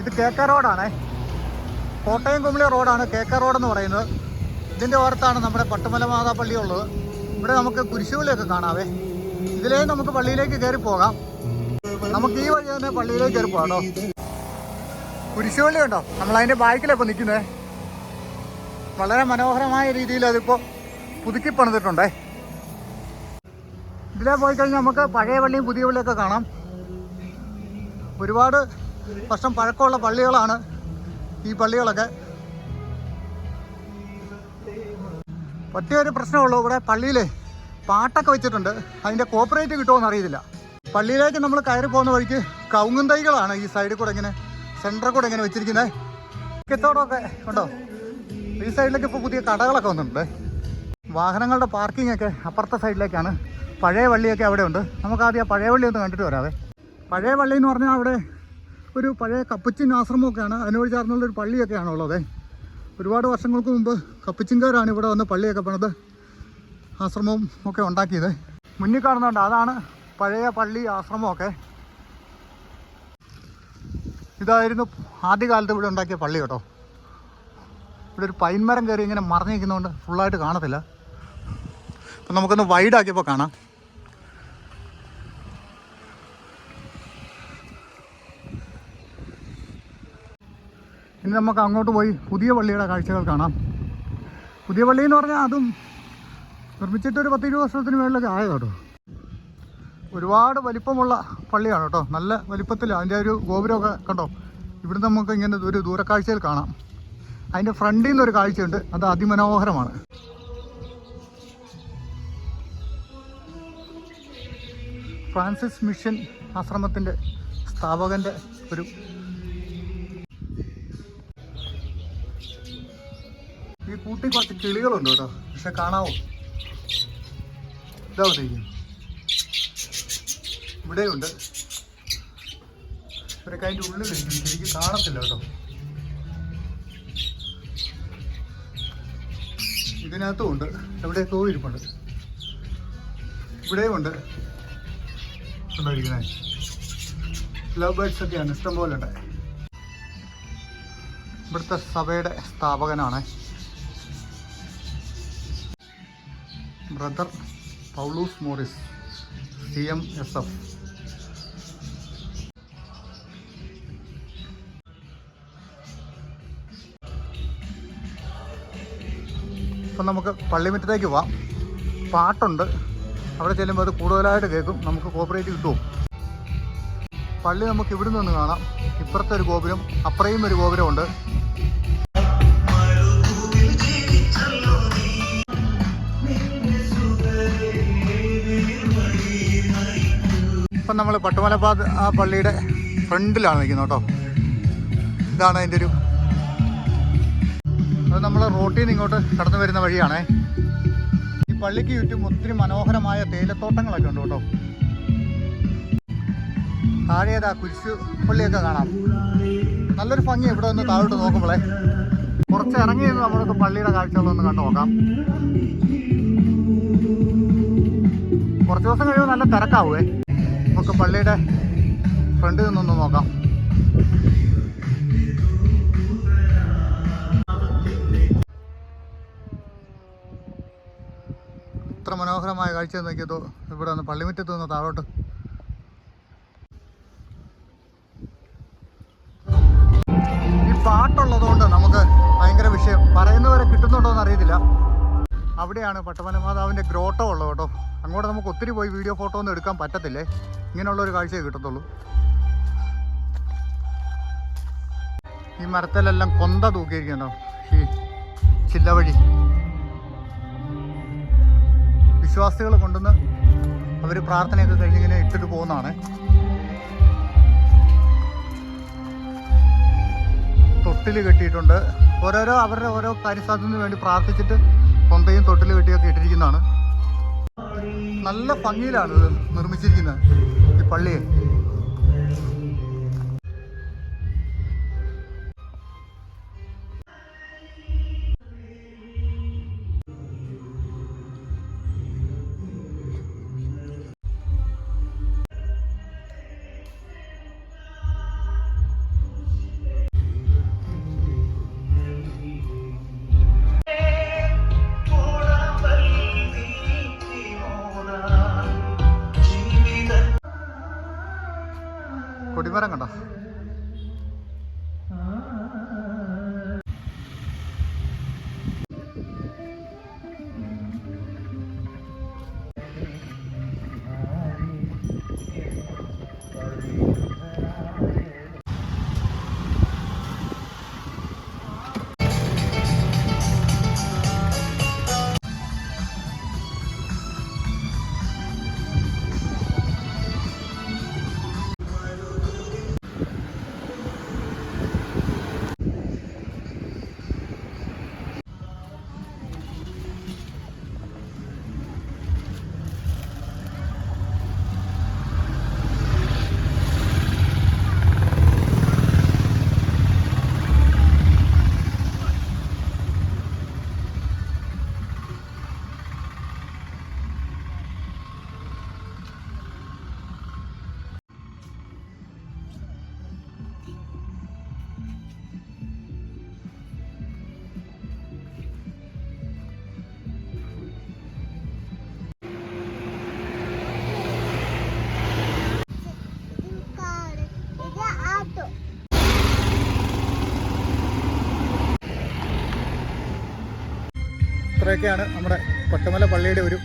ഇത് കേക്ക റോഡാണേ. കോട്ടയം കുമിളി റോഡാണ്. കേക്ക കെ എന്ന് പറയുന്നത്. ഇതിന്റെ ഓർത്താണ് നമ്മുടെ പട്ടുമല മാതാ പള്ളി ഉള്ളത്. ഇവിടെ നമുക്ക് കുരിശുവിലൊക്കെ കാണാവേ. ഇതിലേ നമുക്ക് പള്ളിയിലേക്ക് കയറി പോകാം. നമുക്ക് ഈ വഴി തന്നെ പള്ളിയിലേക്ക് കയറി പോകാം കേട്ടോ. കുരിശുപള്ളി ഉണ്ടോ? നമ്മൾ അതിന്റെ ബാക്കിലപ്പോൾ നിൽക്കുന്നത് വളരെ മനോഹരമായ രീതിയിൽ അതിപ്പോൾ പുതുക്കി പണിതിട്ടുണ്ടേ. ഇതിലേ പോയി കഴിഞ്ഞാൽ നമുക്ക് പഴയ പള്ളിയും പുതിയ പള്ളിയൊക്കെ കാണാം. ഒരുപാട് വർഷം പഴക്കമുള്ള പള്ളികളാണ് ഈ പള്ളികളൊക്കെ. പറ്റിയൊരു പ്രശ്നമുള്ളൂ. ഇവിടെ പള്ളിയിലെ പാട്ടൊക്കെ വെച്ചിട്ടുണ്ട്. അതിന്റെ കോപ്പറേറ്റ് കിട്ടുമോ അറിയത്തില്ല പള്ളിയിലേക്ക് നമ്മൾ കയറി പോകുന്ന വഴിക്ക് കവുങ്ങും തൈകളാണ് ഈ സൈഡിൽ കൂടെ ഇങ്ങനെ സെന്ററിൽ കൂടെ ഇങ്ങനെ വെച്ചിരിക്കുന്നത് കിത്തോടൊക്കെ ഉണ്ടോ? ഈ സൈഡിലേക്ക് ഇപ്പോൾ പുതിയ കടകളൊക്കെ വന്നിട്ടുണ്ട്. വാഹനങ്ങളുടെ പാർക്കിംഗ് ഒക്കെ അപ്പുറത്തെ സൈഡിലേക്കാണ് പഴയ വള്ളിയൊക്കെ അവിടെ ഉണ്ട് നമുക്ക് ആദ്യം ആ പഴയ വള്ളി ഒന്ന് കണ്ടിട്ട് വരാവേ. പഴയ വള്ളി എന്ന് പറഞ്ഞാൽ അവിടെ ഒരു പഴയ കപ്പച്ചിൻ ആശ്രമമൊക്കെയാണ്. അതിനോട് ചേർന്നുള്ള ഒരു പള്ളിയൊക്കെയാണ് ഉള്ളത്. ഒരുപാട് വർഷങ്ങൾക്ക് മുമ്പ് കപ്പച്ചിൻകാരാണ് ഇവിടെ വന്ന് പള്ളിയൊക്കെ പണിത് ആശ്രമവും ഒക്കെ ഉണ്ടാക്കിയത്. മുന്നിൽ കാണുന്നുണ്ട്. അതാണ് പഴയ പള്ളി ആശ്രമമൊക്കെ. ഇതായിരുന്നു ആദ്യകാലത്ത് ഇവിടെ ഉണ്ടാക്കിയ പള്ളി കേട്ടോ. ഇവിടെ ഒരു പൈൻമരം കയറി ഇങ്ങനെ മറിഞ്ഞിരിക്കുന്നതുകൊണ്ട് ഫുള്ളായിട്ട് കാണത്തില്ല. അപ്പം നമുക്കൊന്ന് വൈഡാക്കിയപ്പോൾ കാണാം. ഇനി നമുക്ക് അങ്ങോട്ട് പോയി പുതിയ പള്ളിയുടെ കാഴ്ചകൾ കാണാം. പുതിയ പള്ളി എന്ന് പറഞ്ഞാൽ അതും നിർമ്മിച്ചിട്ട് ഒരു പത്തിരുപത് വർഷത്തിന് മേളിലൊക്കെ ആയത് കേട്ടോ. ഒരുപാട് വലിപ്പമുള്ള പള്ളിയാണ് കേട്ടോ. നല്ല വലിപ്പത്തിൽ അതിന്റെ ഒരു ഗോപുരമൊക്കെ കണ്ടോ? ഇവിടുന്ന് നമുക്ക് ഇങ്ങനെ ഒരു ദൂരക്കാഴ്ചയിൽ കാണാം. അതിന്റെ ഫ്രണ്ടിൽ നിന്നൊരു കാഴ്ചയുണ്ട്. അത് അതിമനോഹരമാണ്. ഫ്രാൻസിസ് മിഷൻ ആശ്രമത്തിന്റെ സ്ഥാപകന്റെ ഒരു ഈ കൂട്ടി കുറച്ച് കിളികളുണ്ട് കേട്ടോ. പക്ഷെ കാണാവോ? ഇതാവത്തേക്കും ഇവിടെയുണ്ട്. ഇവരൊക്കെ അതിന്റെ ഉള്ളിൽ ശരിക്കും കാണത്തില്ല കേട്ടോ. ഇതിനകത്തും ഉണ്ട്. എവിടെയൊക്കെ ഇരിപ്പുണ്ട് ഇവിടെയും ഉണ്ട്. ലവ് ബേർഡ്സ് ഒക്കെയാണ്. ഇഷ്ടം പോലെ ഉണ്ട്. ഇവിടുത്തെ സഭയുടെ സ്ഥാപകനാണ് brother Paulose Morris C M S F. ഇപ്പം നമുക്ക് പള്ളിമിറ്റത്തേക്ക് പോവാം. പാട്ടുണ്ട്. അവിടെ ചെല്ലുമ്പോൾ അത് കൂടുതലായിട്ട് കേൾക്കും. നമുക്ക് കോപ്പറേറ്റ് കിട്ടും പള്ളി നമുക്ക് ഇവിടെ നിന്ന് കാണാം. ഇപ്പുറത്തെ ഒരു ഗോപുരം അപ്പുറയും ഒരു ഗോപുരമുണ്ട്. നമ്മൾ പട്ടുമലപ്പാത് ആ പള്ളിയുടെ ഫ്രണ്ടിലാണ് നിൽക്കുന്നത് കേട്ടോ. ഇതാണ് അതിന്റെ ഒരു അത് നമ്മൾ റോട്ടിൽ നിന്ന് ഇങ്ങോട്ട് കടന്നു വരുന്ന വഴിയാണേ. ഈ പള്ളിക്ക് ചുറ്റും ഒത്തിരി മനോഹരമായ തേയിലത്തോട്ടങ്ങളൊക്കെ ഉണ്ട് കേട്ടോ. താഴേതാ കുരിശു പള്ളിയൊക്കെ കാണാം. നല്ലൊരു ഭംഗി ഇവിടെ ഒന്ന് താഴോട്ട് നോക്കുമ്പോളേ. കുറച്ച് ഇറങ്ങി നിന്ന് പള്ളിയുടെ കാഴ്ചകളൊന്ന് കണ്ടു നോക്കാം. കുറച്ച് ദിവസം കഴിയുമ്പോൾ നല്ല തിരക്കാവുമേ നമുക്ക് പള്ളിയുടെ ഫ്രണ്ടിൽ നിന്നൊന്ന് നോക്കാം. എത്ര മനോഹരമായ കാഴ്ച നോക്കിയത് ഇവിടെ നിന്ന് പള്ളിമുറ്റത്ത് നിന്ന് താഴോട്ട്. ഈ പാട്ടുള്ളതുകൊണ്ട് നമുക്ക് ഭയങ്കര വിഷയം. പറയുന്നവരെ കിട്ടുന്നുണ്ടോ എന്ന് അറിയത്തില്ല. അവിടെയാണ് പട്ടമല മാതാവിന്റെ ഗ്രോട്ടോ ഉള്ളത് കേട്ടോ. അങ്ങോട്ട് നമുക്ക് ഒത്തിരി പോയി വീഡിയോ ഫോട്ടോ ഒന്നും എടുക്കാൻ പറ്റത്തില്ലേ? ഇങ്ങനെയുള്ള ഒരു കാഴ്ചയെ കിട്ടത്തുള്ളൂ. ഈ മരത്തിലെല്ലാം കൊന്ത തൂക്കിയിരിക്കുന്നോ. ഈ ചില്ല വഴി. വിശ്വാസികൾ കൊണ്ടുവന്ന് അവർ പ്രാർത്ഥനയൊക്കെ കഴിഞ്ഞിങ്ങനെ ഇട്ടിട്ട് പോകുന്നതാണ്. തൊട്ടിൽ കെട്ടിയിട്ടുണ്ട്. ഓരോരോ അവരുടെ ഓരോ കാര്യസാധ്യതയ്ക്ക് വേണ്ടി പ്രാർത്ഥിച്ചിട്ട് കൊന്തയും തൊട്ടിൽ കെട്ടിയൊക്കെ ഇട്ടിരിക്കുന്നതാണ്. നല്ല ഭംഗിയിലാണ് ഇത് നിർമ്മിച്ചിരിക്കുന്നത് ഈ പള്ളിയെ. കൊടിമരം കണ്ടോ? ഇത്രയൊക്കെയാണ് നമ്മുടെ പട്ടമല പള്ളിയുടെ ഒരു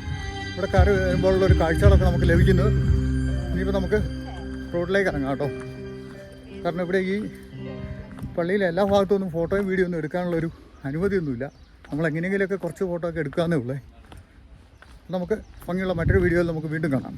ഇവിടെ കയറി വരുമ്പോഴുള്ള ഒരു കാഴ്ചകളൊക്കെ നമുക്ക് ലഭിക്കുന്നത്. ഇനിയിപ്പോൾ നമുക്ക് റോഡിലേക്ക് ഇറങ്ങാം കേട്ടോ. കാരണം ഇവിടെ ഈ പള്ളിയിലെ എല്ലാ ഭാഗത്തുനിന്നും ഫോട്ടോയും വീഡിയോ ഒന്നും എടുക്കാനുള്ള ഒരു അനുമതിയൊന്നുമില്ല. നമ്മൾ എങ്ങനെയെങ്കിലുമൊക്കെ കുറച്ച് ഫോട്ടോ ഒക്കെ എടുക്കാമെന്നേ ഉള്ളേ. നമുക്ക് ഭംഗിയുള്ള മറ്റൊരു വീഡിയോയിൽ നമുക്ക് വീണ്ടും കാണാം.